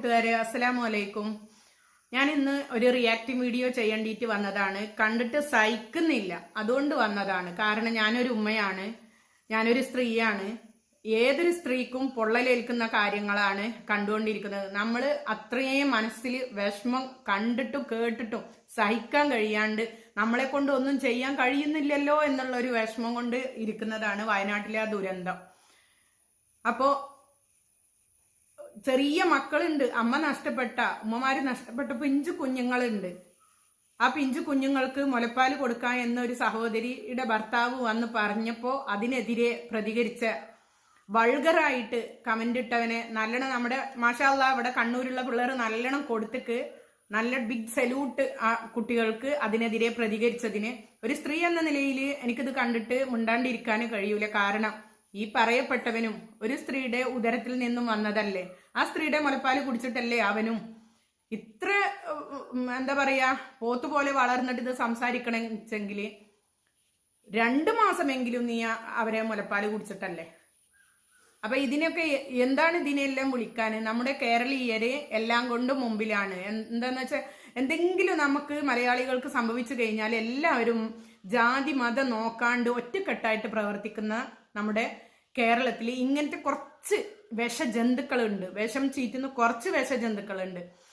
കൂട്ടുകാരെ അസ്സലാമു അലൈക്കും. ഞാൻ ഇന്ന് ഒരു റിയാക്ടിംഗ് വീഡിയോ ചെയ്യേണ്ടിയിട്ട് വന്നതാണ്. കണ്ടിട്ട് സഹിക്കുന്നില്ല. അതുകൊണ്ട് വന്നതാണ്. കാരണം ഞാനൊരു ഉമ്മയാണ്. ഞാനൊരു സ്ത്രീയാണ്. ഏതൊരു സ്ത്രീക്കും പൊള്ളലേൽക്കുന്ന കാര്യങ്ങളാണ് കണ്ടുകൊണ്ടിരിക്കുന്നത്. നമ്മൾ അത്രയും മനസ്സിൽ വിഷമം കണ്ടിട്ടും കേട്ടിട്ടും സഹിക്കാൻ കഴിയാണ്ട് നമ്മളെ കൊണ്ട് ഒന്നും ചെയ്യാൻ കഴിയുന്നില്ലല്ലോ എന്നുള്ള ഒരു വിഷമം കൊണ്ട് ഇരിക്കുന്നതാണ് വയനാട്ടിലെ ആ ദുരന്തം. അപ്പോ ചെറിയ മക്കളുണ്ട്. അമ്മ നഷ്ടപ്പെട്ട ഉമ്മമാര് നഷ്ടപ്പെട്ട പിഞ്ചു കുഞ്ഞുങ്ങളുണ്ട്. ആ പിഞ്ചു കുഞ്ഞുങ്ങൾക്ക് മുലപ്പാൽ കൊടുക്കാൻ എന്നൊരു സഹോദരിയുടെ ഭർത്താവ് വന്ന് പറഞ്ഞപ്പോൾ അതിനെതിരെ പ്രതികരിച്ച വൾഗറായിട്ട് കമന്റ് ഇട്ടവനെ നല്ലോണം നമ്മുടെ മാഷാല്ല ഇവിടെ കണ്ണൂരുള്ള പിള്ളേർ നല്ലോണം കൊടുത്തിക്ക് നല്ല ബിഗ് സല്യൂട്ട് ആ കുട്ടികൾക്ക് അതിനെതിരെ പ്രതികരിച്ചതിന്. ഒരു സ്ത്രീ എന്ന നിലയിൽ എനിക്കിത് കണ്ടിട്ട് മുണ്ടാണ്ടിരിക്കാനും കഴിയൂല. കാരണം ഈ പറയപ്പെട്ടവനും ഒരു സ്ത്രീയുടെ ഉദരത്തിൽ നിന്നും വന്നതല്ലേ? ആ സ്ത്രീയുടെ മുലപ്പാൽ കുടിച്ചിട്ടല്ലേ അവനും? ഇത്ര എന്താ പറയാ പോത്തുപോലെ വളർന്നിട്ട് ഇത് സംസാരിക്കണമെങ്കിൽ രണ്ടു മാസമെങ്കിലും നീ അവരെ മുലപ്പാൽ കുടിച്ചിട്ടല്ലേ? അപ്പൊ ഇതിനൊക്കെ എന്താണ് ഇതിനെല്ലാം വിളിക്കാൻ? നമ്മുടെ കേരളീയരെ എല്ലാം കൊണ്ടും മുമ്പിലാണ്. എന്താന്ന് വെച്ചാൽ എന്തെങ്കിലും നമുക്ക് മലയാളികൾക്ക് സംഭവിച്ചു കഴിഞ്ഞാൽ എല്ലാവരും ജാതി മതം നോക്കാണ്ട് ഒറ്റക്കെട്ടായിട്ട് പ്രവർത്തിക്കുന്ന നമ്മുടെ കേരളത്തിൽ ഇങ്ങനത്തെ കുറച്ച് വിഷജന്തുക്കളുണ്ട്. വിഷം ചീറ്റുന്ന കുറച്ച് വിഷജന്തുക്കളുണ്ട്.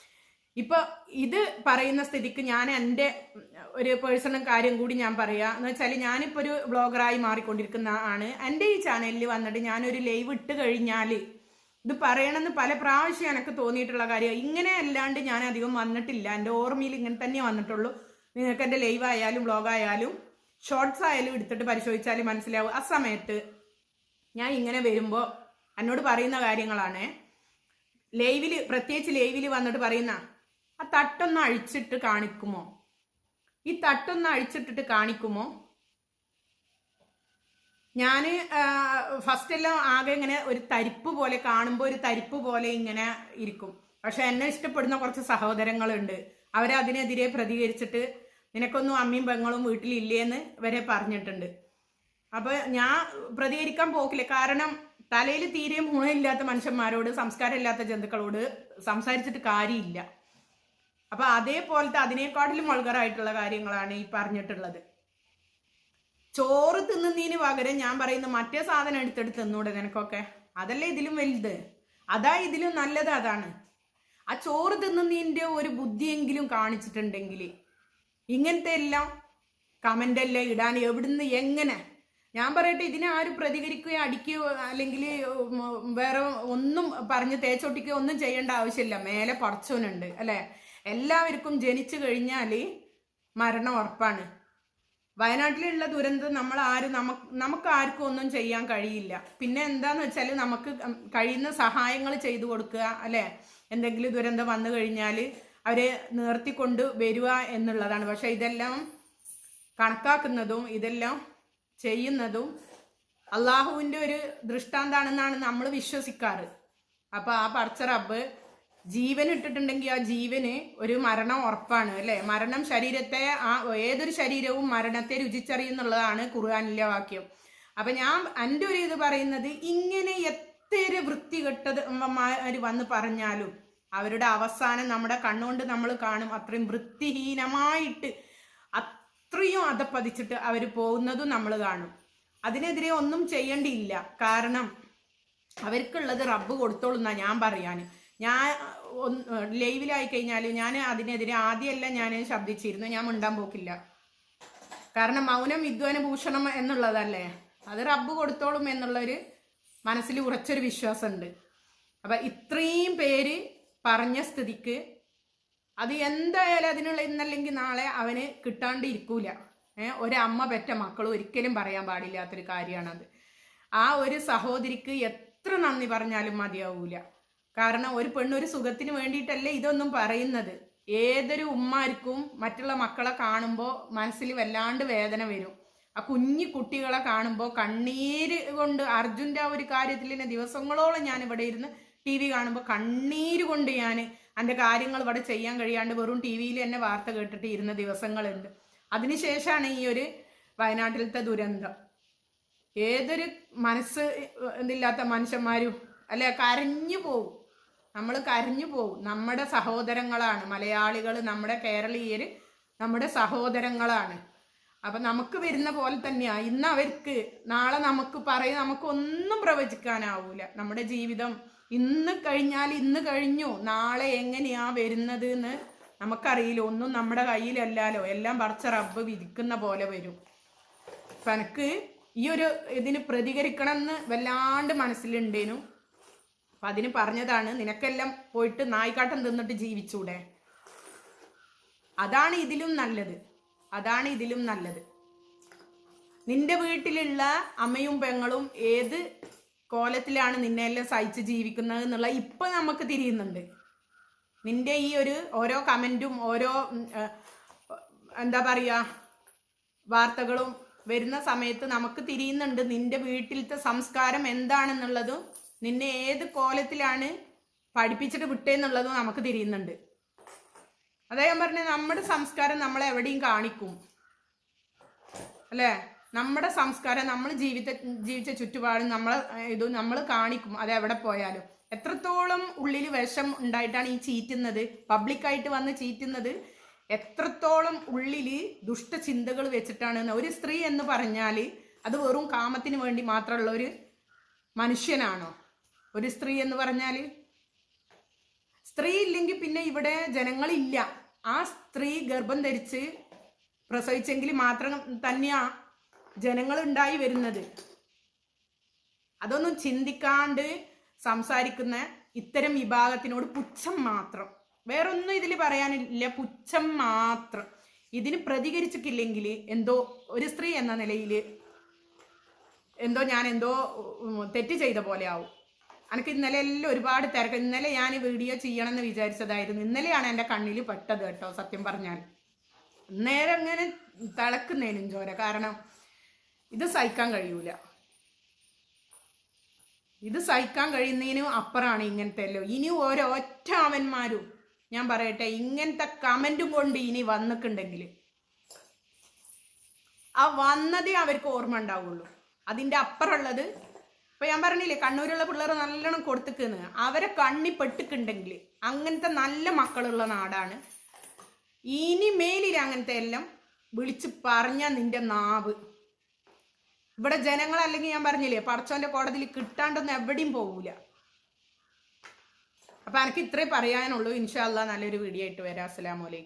ഇപ്പൊ ഇത് പറയുന്ന സ്ഥിതിക്ക് ഞാൻ എന്റെ ഒരു പേഴ്സണൽ കാര്യം കൂടി ഞാൻ പറയാ. എന്ന് വെച്ചാൽ ഞാനിപ്പോ ഒരു ബ്ലോഗറായി മാറിക്കൊണ്ടിരിക്കുന്ന ആണ്. എന്റെ ഈ ചാനലിൽ വന്നിട്ട് ഞാനൊരു ലൈവ് ഇട്ട് കഴിഞ്ഞാൽ ഇത് പറയണമെന്ന് പല പ്രാവശ്യം എനിക്ക് തോന്നിയിട്ടുള്ള കാര്യം. ഇങ്ങനെ അല്ലാണ്ട് ഞാൻ അധികം വന്നിട്ടില്ല. എന്റെ ഓർമ്മയിൽ ഇങ്ങനെ തന്നെ വന്നിട്ടുള്ളൂ. നിങ്ങൾക്ക് എന്റെ ലൈവ് ആയാലും ബ്ലോഗ് ആയാലും. ഷോർട്സ് ആയാലും എടുത്തിട്ട് പരിശോധിച്ചാൽ മനസ്സിലാവും. ആ സമയത്ത് ഞാൻ ഇങ്ങനെ വരുമ്പോൾ എന്നോട് പറയുന്ന കാര്യങ്ങളാണ്. ലൈവിൽ പ്രത്യേകിച്ച് ലൈവിൽ വന്നിട്ട് പറയുന്ന ആ തട്ടൊന്ന് അഴിച്ചിട്ട് കാണിക്കുമോ? ഈ തട്ടൊന്ന് അഴിച്ചിട്ടിട്ട് കാണിക്കുമോ? ഞാൻ ഫസ്റ്റ് എല്ലാം ആകെ ഇങ്ങനെ ഒരു തരിപ്പ് പോലെ കാണുമ്പോൾ ഒരു തരിപ്പ് പോലെ ഇങ്ങനെ ഇരിക്കും. പക്ഷെ എന്നെ ഇഷ്ടപ്പെടുന്ന കുറച്ച് സഹോദരങ്ങളുണ്ട്. അവരതിനെതിരെ പ്രതികരിച്ചിട്ട് നിനക്കൊന്നും അമ്മയും പെങ്ങളും വീട്ടിലില്ലേന്ന് വരെ പറഞ്ഞിട്ടുണ്ട്. അപ്പൊ ഞാൻ പ്രതികരിക്കാൻ പോക്കില്ല. കാരണം തലയിൽ തീരെ ഗുണമില്ലാത്ത മനുഷ്യന്മാരോട് സംസ്കാരം ഇല്ലാത്ത ജന്തുക്കളോട് സംസാരിച്ചിട്ട് കാര്യമില്ല. അപ്പൊ അതേപോലത്തെ അതിനേക്കാട്ടിലും വൾഗറായിട്ടുള്ള കാര്യങ്ങളാണ് ഈ പറഞ്ഞിട്ടുള്ളത്. ചോറ് തിന്നുന്നതിന് പകരം ഞാൻ പറയുന്ന മറ്റേ സാധനം എടുത്തെടുത്ത് തിന്നൂടെ നിനക്കൊക്കെ? അതല്ലേ ഇതിലും വലുത്? അതാ ഇതിലും നല്ലത് അതാണ്. ആ ചോറ് തിന്നുന്നതിന്റെ ഒരു ബുദ്ധിയെങ്കിലും കാണിച്ചിട്ടുണ്ടെങ്കിൽ ഇങ്ങനത്തെ എല്ലാം കമന്റ് അല്ലേ ഇടാൻ എവിടുന്ന് എങ്ങനെ? ഞാൻ പറയട്ടെ ഇതിനെ ആരും പ്രതികരിക്കുകയോ അടിക്കുകയോ അല്ലെങ്കിൽ വേറെ ഒന്നും പറഞ്ഞ് തേച്ചൊട്ടിക്കുകയോ ഒന്നും ചെയ്യേണ്ട ആവശ്യമില്ല. മേലെ പടച്ചോനുണ്ട് അല്ലേ? എല്ലാവർക്കും ജനിച്ചു കഴിഞ്ഞാൽ മരണം ഉറപ്പാണ്. വയനാട്ടിലുള്ള ദുരന്തം നമ്മൾ ആരും നമുക്ക് നമുക്ക് ആർക്കും ഒന്നും ചെയ്യാൻ കഴിയില്ല. പിന്നെ എന്താന്ന് വെച്ചാൽ നമുക്ക് കഴിയുന്ന സഹായങ്ങൾ ചെയ്തു കൊടുക്കുക അല്ലേ? എന്തെങ്കിലും ദുരന്തം വന്നു കഴിഞ്ഞാൽ അവരെ നിർത്തിക്കൊണ്ട് വരിക എന്നുള്ളതാണ്. പക്ഷെ ഇതെല്ലാം കണക്കാക്കുന്നതും ഇതെല്ലാം ചെയ്യുന്നതും അള്ളാഹുവിന്റെ ഒരു ദൃഷ്ടാന്താണെന്നാണ് നമ്മൾ വിശ്വസിക്കാറ്. അപ്പൊ ആ പടച്ച റബ്ബ് ജീവൻ ഇട്ടിട്ടുണ്ടെങ്കിൽ ആ ജീവന് ഒരു മരണം ഉറപ്പാണ് അല്ലെ? മരണം ശരീരത്തെ ആ ഏതൊരു ശരീരവും മരണത്തെ രുചിച്ചറിയുന്നുള്ളതാണ് ഖുർആാനിലെ വാക്യം. അപ്പൊ ഞാൻ എന്റെ ഒരു ഇത് പറയുന്നത് ഇങ്ങനെ എത്ര വൃത്തികെട്ടത് വന്ന് പറഞ്ഞാലും അവരുടെ അവസാനം നമ്മുടെ കണ്ണുകൊണ്ട് നമ്മൾ കാണും അത്രയും വൃത്തിഹീനമായിട്ട് അത്രയും അതപ്പതിച്ചിട്ട് അവർ പോകുന്നതും നമ്മൾ കാണും. അതിനെതിരെ ഒന്നും ചെയ്യേണ്ടിയില്ല. കാരണം അവർക്കുള്ളത് റബ്ബ് കൊടുത്തോളുന്നാ ഞാൻ പറയാൻ ഞാൻ ലൈവിലായി കഴിഞ്ഞാൽ ഞാൻ അതിനെതിരെ ആദ്യമല്ല ഞാൻ ശബ്ദിച്ചിരുന്നു ഞാൻ മിണ്ടാൻ പോക്കില്ല. കാരണം മൗനം വിദ്വാന ഭൂഷണം എന്നുള്ളതല്ലേ? അത് റബ്ബ് കൊടുത്തോളും എന്നുള്ളൊരു മനസ്സിൽ ഉറച്ചൊരു വിശ്വാസമുണ്ട്. അപ്പം ഇത്രയും പേര് പറഞ്ഞ സ്ഥിതിക്ക് അത് എന്തായാലും അതിനുള്ള ഇന്നല്ലെങ്കിൽ നാളെ അവന് കിട്ടാണ്ട് ഇരിക്കൂല ഏഹ് ഒരമ്മ പെറ്റ മക്കൾ ഒരിക്കലും പറയാൻ പാടില്ലാത്തൊരു കാര്യമാണത് ആ ഒരു സഹോദരിക്ക് എത്ര നന്ദി പറഞ്ഞാലും മതിയാവൂല. കാരണം ഒരു പെണ്ണൊരു സുഖത്തിന് വേണ്ടിയിട്ടല്ലേ ഇതൊന്നും പറയുന്നത്. ഏതൊരു ഉമ്മാർക്കും മറ്റുള്ള മക്കളെ കാണുമ്പോൾ മനസ്സിൽ വല്ലാണ്ട് വേദന വരും. ആ കുഞ്ഞു കുട്ടികളെ കാണുമ്പോൾ കണ്ണീര് കൊണ്ട് അർജുന്റെ ആ ഒരു കാര്യത്തിൽ ദിവസങ്ങളോളം ഞാൻ ഇവിടെ ഇരുന്ന് ടി വി കാണുമ്പോൾ കണ്ണീര് കൊണ്ട് ഞാൻ എന്റെ കാര്യങ്ങൾ ഇവിടെ ചെയ്യാൻ കഴിയാണ്ട് വെറും ടി വിയിൽ തന്നെ വാർത്ത കേട്ടിട്ട് ഇരുന്ന ദിവസങ്ങളുണ്ട്. അതിനുശേഷമാണ് ഈ ഒരു വയനാട്ടിലത്തെ ദുരന്തം. ഏതൊരു മനസ്സ് എന്തില്ലാത്ത മനുഷ്യന്മാരും അല്ലെ കരഞ്ഞു പോവും. നമ്മൾ കരഞ്ഞു പോകും നമ്മുടെ സഹോദരങ്ങളാണ്. മലയാളികൾ നമ്മുടെ കേരളീയർ നമ്മുടെ സഹോദരങ്ങളാണ്. അപ്പം നമുക്ക് വരുന്ന പോലെ തന്നെയാണ് ഇന്ന് അവർക്ക് നാളെ നമുക്ക് പറയും നമുക്കൊന്നും പ്രവചിക്കാനാവൂല. നമ്മുടെ ജീവിതം ഇന്ന് കഴിഞ്ഞാൽ ഇന്ന് കഴിഞ്ഞു. നാളെ എങ്ങനെയാ വരുന്നത് എന്ന് നമുക്കറിയില്ല. ഒന്നും നമ്മുടെ കയ്യിലല്ലാലോ എല്ലാം പറച്ച റബ്ബ് വിധിക്കുന്ന പോലെ വരും. അപ്പൊ എനിക്ക് ഈ ഒരു ഇതിന് പ്രതികരിക്കണം എന്ന് വല്ലാണ്ട് മനസ്സിലുണ്ടേനു. അപ്പൊ അതിന് പറഞ്ഞതാണ് നിനക്കെല്ലാം പോയിട്ട് നായിക്കാട്ടം തിന്നിട്ട് ജീവിച്ചൂടെ? അതാണ് ഇതിലും നല്ലത്. അതാണ് ഇതിലും നല്ലത്. നിന്റെ വീട്ടിലുള്ള അമ്മയും പെങ്ങളും ഏത് കോലത്തിലാണ് നിന്നെ എല്ലാം സഹിച്ച് ജീവിക്കുന്നത് എന്നുള്ള ഇപ്പൊ നമുക്ക് തിരിയുന്നുണ്ട്. നിന്റെ ഈ ഒരു ഓരോ കമന്റും ഓരോ എന്താ പറയാ വാർത്തകളും വരുന്ന സമയത്ത് നമുക്ക് തിരിയുന്നുണ്ട് നിന്റെ വീട്ടിലത്തെ സംസ്കാരം എന്താണെന്നുള്ളതും നിന്നെ ഏത് കോലത്തിലാണ് പഠിപ്പിച്ചിട്ട് വിട്ടേന്നുള്ളതും നമുക്ക് തിരിയുന്നുണ്ട്. അതായത് പറഞ്ഞ നമ്മുടെ സംസ്കാരം നമ്മളെവിടെയും കാണിക്കും. അല്ലേ? നമ്മുടെ സംസ്കാരം നമ്മൾ ജീവിത ജീവിച്ച ചുറ്റുപാടും നമ്മൾ ഇത് നമ്മൾ കാണിക്കും അത് എവിടെ പോയാലും. എത്രത്തോളം ഉള്ളിൽ വിഷം ഉണ്ടായിട്ടാണ് ഈ ചീറ്റുന്നത്? പബ്ലിക്കായിട്ട് വന്ന് ചീറ്റുന്നത് എത്രത്തോളം ഉള്ളിൽ ദുഷ്ടചിന്തകൾ വെച്ചിട്ടാണ് ഒരു സ്ത്രീ എന്ന് പറഞ്ഞാൽ അത് വെറും കാമത്തിന് വേണ്ടി മാത്രമുള്ള ഒരു മനുഷ്യനാണോ? ഒരു സ്ത്രീ എന്ന് പറഞ്ഞാൽ സ്ത്രീ ഇല്ലെങ്കിൽ പിന്നെ ഇവിടെ ജനങ്ങളില്ല. ആ സ്ത്രീ ഗർഭം ധരിച്ച് പ്രസവിച്ചെങ്കിൽ മാത്രം തന്നെയാ ജനങ്ങൾ ഉണ്ടായി വരുന്നത്. അതൊന്നും ചിന്തിക്കാണ്ട് സംസാരിക്കുന്ന ഇത്തരം വിഭാഗത്തിനോട് പുച്ഛം മാത്രം. വേറൊന്നും ഇതിൽ പറയാനില്ല. പുച്ഛം മാത്രം. ഇതിന് പ്രതികരിച്ചിട്ടില്ലെങ്കിൽ എന്തോ ഒരു സ്ത്രീ എന്ന നിലയിൽ എന്തോ ഞാൻ എന്തോ തെറ്റ് ചെയ്ത പോലെ ആവും. എനിക്ക് ഇന്നലെ എല്ലാം ഒരുപാട് തിരക്ക്. ഇന്നലെ ഞാൻ വീഡിയോ ചെയ്യണമെന്ന് വിചാരിച്ചതായിരുന്നു. ഇന്നലെയാണ് എന്റെ കണ്ണിൽ പെട്ടത് കേട്ടോ സത്യം പറഞ്ഞാൽ നേരെ അങ്ങനെ തിളക്കുന്നതിനും ചോര. കാരണം ഇത് സഹിക്കാൻ കഴിയൂല. ഇത് സഹിക്കാൻ കഴിയുന്നതിനും അപ്പുറമാണ് ഇങ്ങനത്തെ അല്ലോ ഇനി ഒരൊറ്റ അവന്മാരും ഞാൻ പറയട്ടെ ഇങ്ങനത്തെ കമന്റും കൊണ്ട് ഇനി വന്നിട്ടുണ്ടെങ്കിൽ ആ വന്നതേ അവർക്ക് ഓർമ്മ ഉണ്ടാവുള്ളൂ. അതിന്റെ അപ്പുറമുള്ളത് ഇപ്പൊ ഞാൻ പറഞ്ഞില്ലേ കണ്ണൂരുള്ള പിള്ളേർ നല്ലോണം കൊടുത്തിക്കുന്നു. അവരെ കണ്ണി പെട്ടിക്കുണ്ടെങ്കിൽ അങ്ങനത്തെ നല്ല മക്കളുള്ള നാടാണ്. ഇനി മേലിൽ അങ്ങനത്തെ എല്ലാം വിളിച്ച് പറഞ്ഞ നിന്റെ നാവ്. ഇവിടെ ജനങ്ങൾ അല്ലെങ്കിൽ ഞാൻ പറഞ്ഞില്ലേ പടച്ചോന്റെ കോടതിയിൽ കിട്ടാണ്ടൊന്നും എവിടെയും പോകൂല അപ്പൊ എനിക്ക് ഇത്രേ പറയാനുള്ളൂ. ഇൻഷാല്ല നല്ലൊരു വീഡിയോ ആയിട്ട് വരാം. അസ്സലാമലൈക്കും